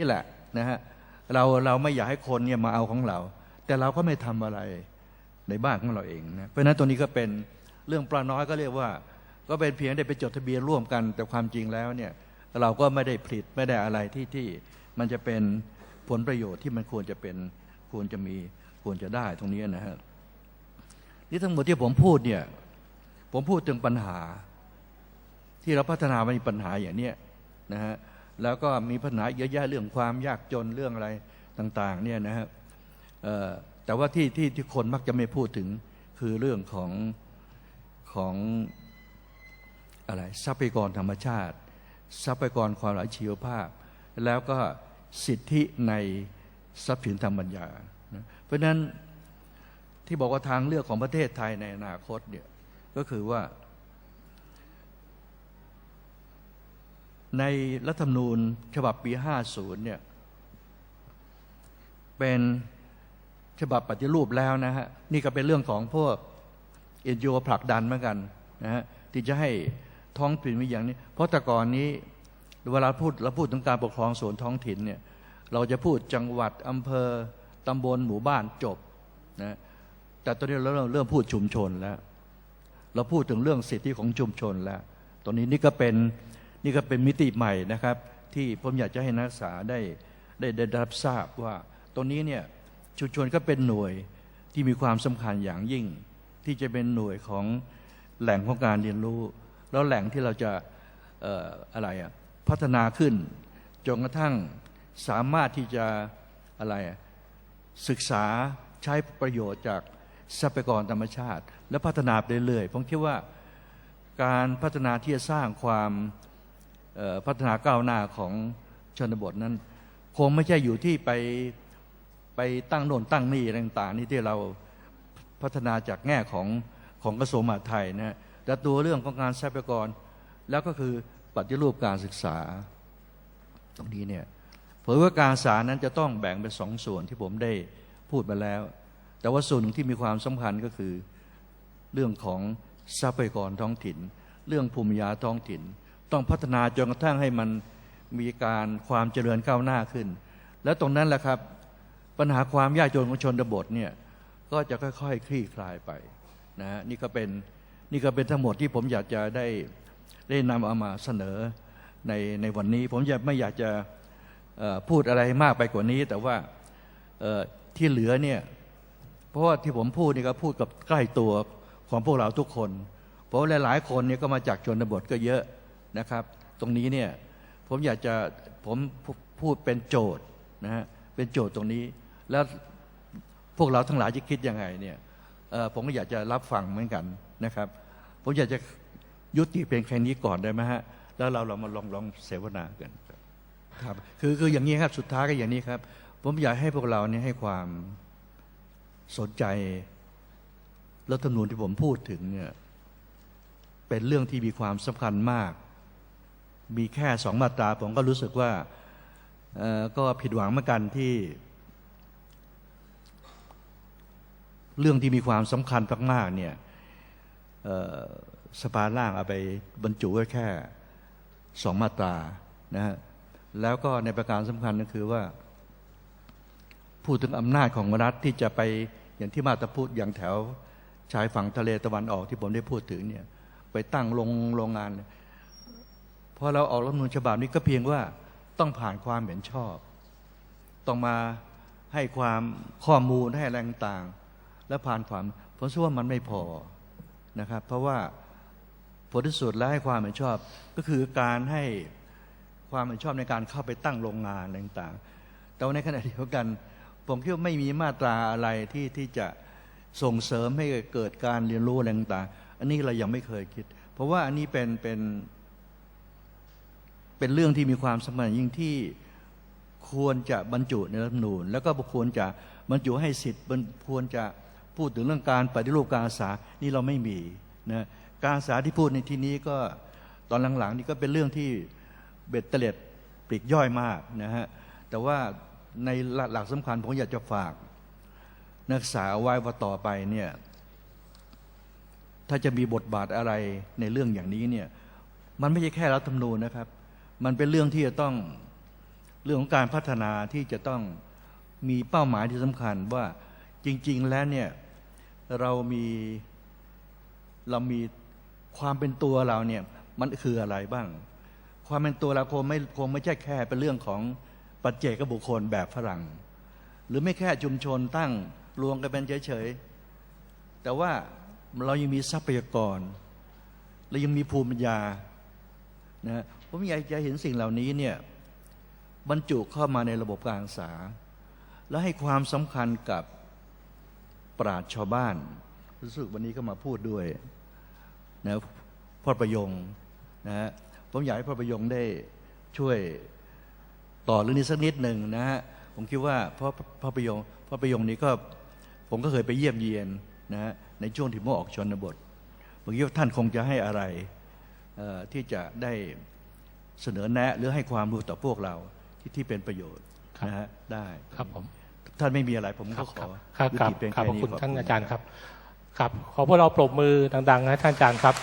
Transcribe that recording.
นี่แหละนะฮะเราเราไม่อยากให้คนเนี่ยมาเอาของเรา แต่เราก็ไม่ทำอะไรในบ้านของเราเองนะเพราะฉะนั้นตัวนี้ก็เป็นเรื่องปลาน้อยก็เรียกว่า ก็เป็นเพียงได้ไปจดทะเบียนร่วมกัน แต่ความจริงแล้วเนี่ยเราก็ไม่ได้ผลิตไม่ได้อะไรที่ที่มันจะเป็นผลประโยชน์ที่มันควรจะเป็นควรจะมีควรจะได้ตรงนี้นะฮะนี่ทั้งหมดที่ผมพูดเนี่ยผมพูดถึงปัญหา ที่เราพัฒนามันมีปัญหาอย่างเนี้ยนะฮะ แล้วก็มีปัญหาเยอะแยะเรื่องความยากจนเรื่องอะไรต่าง ๆ เนี่ยนะฮะเอ่อแต่ว่าที่ที่ที่คนมักจะไม่พูดถึงคือเรื่องของของอะไรทรัพยากรธรรมชาติ ทรัพยากรความหลายชีวภาพ แล้วก็สิทธิในทรัพย์สินทางปัญญา เพราะฉะนั้นที่บอกว่าทางเลือกของประเทศไทยในอนาคตเนี่ยก็คือว่า ในรัฐธรรมนูญฉบับปี 50 เนี่ย เป็นฉบับปฏิรูปแล้วนะฮะ นี่ก็เป็นเรื่องของพวกเอ็นยูผลักดันเหมือนกันนะฮะที่จะให้ท้องถิ่นมีอย่างนี้ เพราะแต่ก่อนนี้เวลาพูดเราพูดถึงการปกครองส่วนท้องถิ่นเนี่ยเราจะพูดจังหวัดอำเภอตำบลหมู่บ้านจบนะแต่ตอนนี้เราเริ่มเริ่มพูดชุมชนแล้ว เราพูดถึงเรื่องสิทธิของชุมชนแล้วตรงนี้นี่ก็เป็น นี่ก็เป็นมิติใหม่นะครับ ที่ผมอยากจะให้นักศึกษาได้ได้ได้รับทราบว่าตรงนี้เนี่ยชุมชนก็เป็นหน่วยที่มีความสำคัญอย่างยิ่ง ที่จะเป็นหน่วยของแหล่งของการเรียนรู้ แล้วแหล่งที่เราจะอออะไรอะพัฒนาขึ้นจนกระทั่งสามารถที่จะอะไรศึกษาใช้ประโยชน์จากทรัพยากรธรรมชาติ และพัฒนาไปเรื่อยๆผมคิดว่าการพัฒนาที่จะสร้างความ พัฒนาก้าวหน้าของชนบทนั้น คงไม่ใช่อยู่ที่ไปไปตั้งโน่นตั้งนี่อะไรต่างๆนี่ที่เราพัฒนาจากแง่ของของกระทรวงมหาดไทยนะแต่ตัวเรื่องของการทรัพยากร แล้วก็คือปฏิรูปการศึกษา ตรงนี้เนี่ยเผยว่าการศึกษานั้นจะต้องแบ่งเป็นสองส่วนที่ผมได้พูดมาแล้ว แต่ว่าส่วนหนึ่งที่มีความสำคัญก็คือเรื่องของทรัพยากรท้องถิ่น เรื่องภูมิยาท้องถิ่น ต้องพัฒนาจนกระทั่งให้มันมีการความเจริญก้าวหน้าขึ้น แล้วตรงนั้นแหละครับ ปัญหาความยากจนของชนบทเนี่ยก็จะค่อยๆ คลี่คลายไปนะฮะนี่ก็เป็นนี่ก็เป็นทั้งหมดที่ผมอยากจะได้ได้นำเอามาเสนอในในวันนี้ ผมจะไม่อยากจะพูดอะไรมากไปกว่านี้ แต่ว่าที่เหลือเนี่ยเพราะว่าที่ผมพูดนี่ก็พูดกับใกล้ตัวของพวกเราทุกคน เพราะหลายๆคนเนี่ยก็มาจากชนบทก็เยอะ นะครับ ตรงนี้เนี่ยผมอยากจะผมพูดเป็นโจทย์นะฮะเป็นโจทย์ตรงนี้ แล้วพวกเราทั้งหลายจะคิดยังไงเนี่ยผมก็อยากจะรับฟังเหมือนกันนะครับ ผมอยากจะยุติเพียงแค่นี้ก่อนได้ไหมฮะแล้วเราเรามาลองลองเสวนากันครับครับคือคืออย่างนี้ครับสุดท้ายก็อย่างนี้ครับ ผมอยากให้พวกเราเนี่ยให้ความสนใจรัฐธรรมนูญที่ผมพูดถึงเนี่ยเป็นเรื่องที่มีความสำคัญมาก มีแค่สองมาตรา ผมก็รู้สึกว่าก็ผิดหวังเหมือนกันที่ เรื่องที่มีความสำคัญมากๆเนี่ยสภาล่างเอาไปบรรจุไว้แค่สองมาตรานะฮะแล้วก็ในประการสำคัญก็คือว่าพูดถึงอำนาจของรัฐที่จะไปอย่างที่มาตาพูดอย่างแถวชายฝั่งทะเลตะวันออกที่ผมได้พูดถึงเนี่ยไปตั้งโรงโรงงาน พอเราออกรัฐมนูญฉบับนี้ก็เพียงว่าต้องผ่านความเห็นชอบ ต้องมาให้ความข้อมูลให้แรงต่าง และผ่านความผมเชื่อว่ามันไม่พอนะครับ เพราะว่าผลที่สุดแล้วให้ความเห็นชอบก็คือการให้ความเห็นชอบในการเข้าไปตั้งโรงงานอะไรต่าง แต่ว่าในขณะเดียวกัน ผมคิดว่าไม่มีมาตราอะไรที่ที่จะส่งเสริมให้เกิดการเรียนรู้อะไรต่าง อันนี้เรายังไม่เคยคิด เพราะว่าอันนี้เป็นเป็น เป็นเรื่องที่มีความสำคัญยิ่งที่ควรจะบรรจุในรัฐธรรมนูญ แล้วก็ควรจะบรรจุให้สิทธิ์ควรจะพูดถึงเรื่องการปฏิรูปการศึกษานี่เราไม่มีนะการศึกษาที่พูดในที่นี้ก็ตอนหลังๆนี่ก็เป็นเรื่องที่เบ็ดเตล็ดปลีกย่อยมากนะฮะแต่ว่าในหลักสำคัญผมอยากจะฝาก นักศึกษาไว้ว่าต่อไปเนี่ยถ้าจะมีบทบาทอะไรในเรื่องอย่างนี้เนี่ยมันไม่ใช่แค่รัฐธรรมนูญนะครับ มันเป็นเรื่องที่จะต้องเรื่องของการพัฒนาที่จะต้องมีเป้าหมายที่สำคัญว่าจริง ๆ แล้วเนี่ยเรามีเรามีความเป็นตัวเราเนี่ยมันคืออะไรบ้าง ความเป็นตัวเราคงไม่คงไม่ใช่แค่เป็นเรื่องของปัจเจกบุคคลแบบฝรั่ง หรือไม่แค่ชุมชนตั้งรวมกันเป็นเฉยๆแต่ว่าเรายังมีทรัพยากรเรายังมีภูมิปัญญา นะผมอยากจะเห็นสิ่งเหล่านี้เนี่ยบรรจุเข้ามาในระบบการศึกษา และให้ความสำคัญกับปราชญ์ชาวบ้าน รู้สึกวันนี้ก็มาพูดด้วยนะพ่อประยงนะฮะผมอยากให้พ่อประยงได้ช่วยต่อเรื่องนี้สักนิดหนึ่งนะฮะผมคิดว่าพ่อพ่อประยงพ่อประยงนี้ก็ผมก็เคยไปเยี่ยมเยียนนะฮะในช่วงที่ผมออกชนบทผมคิดว่าท่านคงจะให้อะไร ที่จะได้เสนอแนะหรือให้ความรู้ต่อพวกเราที่ที่เป็นประโยชน์ครับนะฮะได้ครับผมท่านไม่มีอะไรผมครัก็บขครัอบครับยุครับติเพียงขอบแค่พระนี้คุณขอบท่านณอาจารย์ครับครับขอพวกเราปรบมือดังๆให้ท่านอาจารย์ครับ